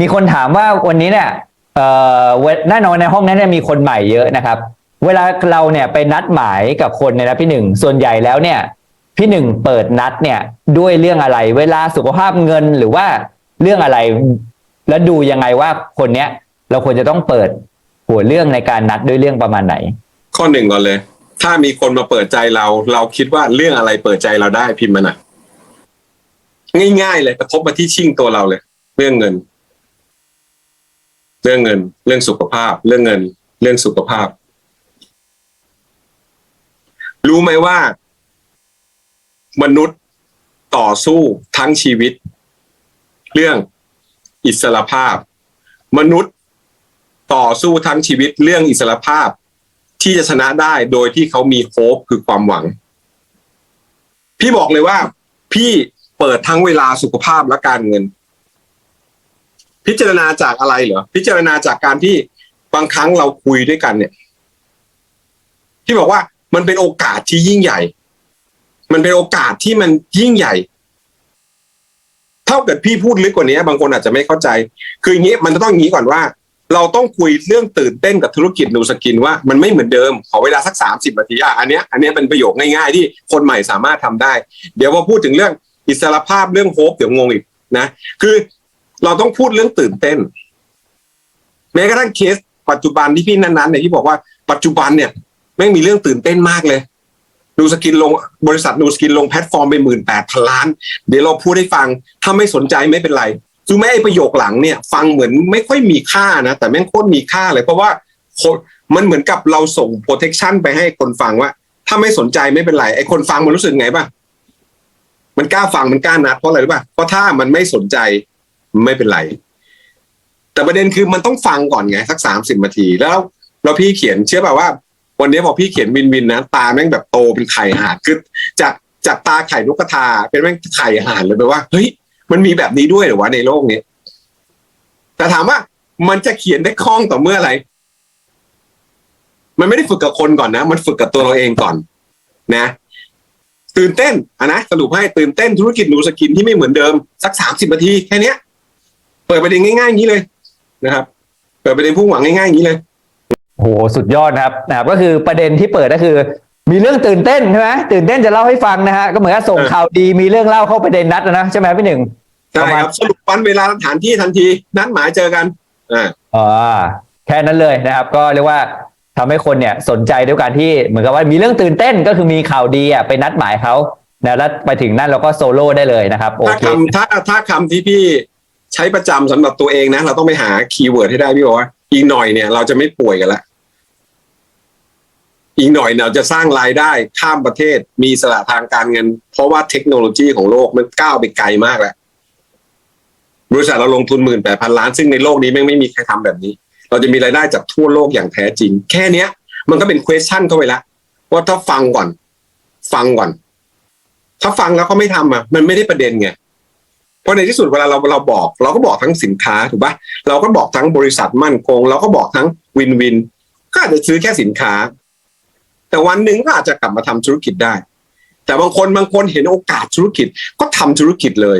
มีคนถามว่าวันนี้เนี่ยเอ่อแน่นอนในห้องนั้นเนี่ยมีคนใหม่เยอะนะครับ เวลาเราเนี่ยไปนัดหมายกับคนเนี่ยนะพี่หนึ่งส่วนใหญ่แล้วเนี่ย พี่หนึ่งเปิดนัดเนี่ยด้วยเรื่องอะไร เวลาสุขภาพเงินหรือว่าเรื่องอะไร แล้วดูยังไงว่าคนเนี้ยเราควรจะต้องเปิดหัวเรื่องในการนัดด้วยเรื่องประมาณไหน ข้อหนึ่งก่อนเลย ถ้ามีคนมาเปิดใจเรา เราคิดว่าเรื่องอะไรเปิดใจเราได้พิมพ์มาหน่อยง่ายๆเลยกระทบมาที่ชิ่งตัวเราเลย เรื่องเงิน เรื่องเงิน เรื่องสุขภาพ เรื่องเงิน เรื่องสุขภาพ รู้ไหมว่า มนุษย์ต่อสู้ทั้งชีวิต เรื่องอิสรภาพ มนุษย์ต่อสู้ทั้งชีวิตเรื่องอิสรภาพ ที่จะชนะได้โดยที่เขามีโฮปคือความหวัง พี่บอกเลยว่า พี่เปิดทั้งเวลาสุขภาพและการเงิน พิจารณาจากอะไรเหรอพิจารณาจากการที่บางครั้งเราคุยด้วยกันเนี่ยพี่บอกว่ามันเป็นโอกาสที่ยิ่งใหญ่ มันเป็นโอกาสที่มันยิ่งใหญ่ เท่ากับพี่พูดลึกกว่านี้บางคนอาจจะไม่เข้าใจ คืออย่างนี้มันจะต้องอย่างนี้ก่อนว่า เราต้องคุยเรื่องตื่นเต้นกับธุรกิจนูสกินว่ามันไม่เหมือนเดิม ขอเวลาสักสามสิบนาทีอะอันเนี้ยอันเนี้ยเป็นประโยคง่ายๆ ที่คนใหม่สามารถทำได้ เดี๋ยวพอพูดถึงเรื่องอิสรภาพเรื่องโฮปเดี๋ยวงงอีกนะ คือ เราต้องพูดเรื่องตื่นเต้นแม้กระทั่งเคสปัจจุบันที่พี่นั้นๆเนี่ยที่บอกว่าปัจจุบันเนี่ยแม่งมีเรื่องตื่นเต้นมากเลยนูสกินลงบริษัทนูสกินลงแพลตฟอร์มไปหมื่นแปดพันล้าน เดี๋ยวเราพูดให้ฟัง ถ้าไม่สนใจไม่เป็นไรคือแม่ไอ้ประโยคหลังเนี่ย ฟังเหมือนไม่ค่อยมีค่านะ แต่แม่งโคตรมีค่าเลย เพราะว่ามันเหมือนกับเราส่ง protection ไปให้คนฟังว่า ถ้าไม่สนใจไม่เป็นไรไอ้คนฟังมันรู้สึกไงป่ะมันกล้าฟังมันกล้านัดเพราะอะไรรู้ป่ะเพราะถ้ามันไม่สนใจ ไม่เป็นไร แต่ประเด็นคือมันต้องฟังก่อนไงสักสามสิบนาที แล้วเราพี่เขียนเชื่อป่ะว่า วันนี้พอพี่เขียนวินวินนะตาแม่งแบบโตเป็นไข่ห่านคือจากจากตาไข่นกกระทา เป็นแม่งไข่ห่านเลยแปลว่าเฮ้ยมันมีแบบนี้ด้วยหรือวะในโลกนี้แต่ถามว่ามันจะเขียนได้คล่องต่อเมื่อไร มันไม่ได้ฝึกกับคนก่อนนะ มันฝึกกับตัวเราเองก่อน นะ ตื่นเต้นอะนะสรุปให้ตื่นเต้นธุรกิจหนูสกินที่ไม่เหมือนเดิม สักสามสิบนาทีแค่เนี้ย เปิดประเด็นง่ายๆอย่างนี้เลยนะครับ เปิดประเด็นพุ่งหวังง่ายๆอย่างนี้เลยโหสุดยอดนะครับนะครับ ก็คือประเด็นที่เปิดก็คือ มีเรื่องตื่นเต้นใช่ไหมตื่นเต้นจะเล่าให้ฟังนะฮะก็เหมือนกับส่งเออข่าวดีมีเรื่องเล่าเข้าประเด็นนัดนะใช่ไหมพี่หนึ่งใช่ครับสรุปวันเวลาสถานที่ทันที นัดหมายเจอกันอ่าอ่าแค่นั้นเลยนะครับ ก็เรียกว่าทำให้คนเนี่ยสนใจด้วยการที่เหมือนกับว่ามีเรื่องตื่นเต้นก็คือมีข่าวดีอะไปนัดหมายเขานะแล้วไปถึงนั่นเราก็โซโล่ได้เลยนะครับโอถ้าเคคำถ้าถ้าคำที่พี่ ใช้ประจำสำหรับตัวเองนะ เราต้องไปหาคีย์เวิร์ดให้ได้พี่บอกว่าอีกหน่อยเนี่ยเราจะไม่ป่วยกันละอีกหน่อยเราจะสร้างรายได้ข้ามประเทศมีสระทางการเงิน เพราะว่าเทคโนโลยีของโลกมันก้าวไปไกลมากแล้วบริษัทเราลงทุนหมื่นแปดพันล้าน ซึ่งในโลกนี้แม่ไม่มีใครทำแบบนี้ เราจะมีรายได้จากทั่วโลกอย่างแท้จริง แค่เนี้ย มันก็เป็น question เข้าไปละว่าถ้าฟังก่อน ฟังก่อน ถ้าฟังแล้วเขาไม่ทำอะ มันไม่ได้ประเด็นไง ราะในที่สุดเวลาเราเราบอก เราก็บอกทั้งสินค้าถูกปะเราก็บอกทั้งบริษัทมั่นคง เราก็บอกทั้งวินวิน ก็อาจจะซื้อแค่สินค้า แต่วันหนึ่งก็อาจจะกลับมาทำธุรกิจได้ แต่บางคนบางคนเห็นโอกาสธุรกิจก็ทำธุรกิจเลย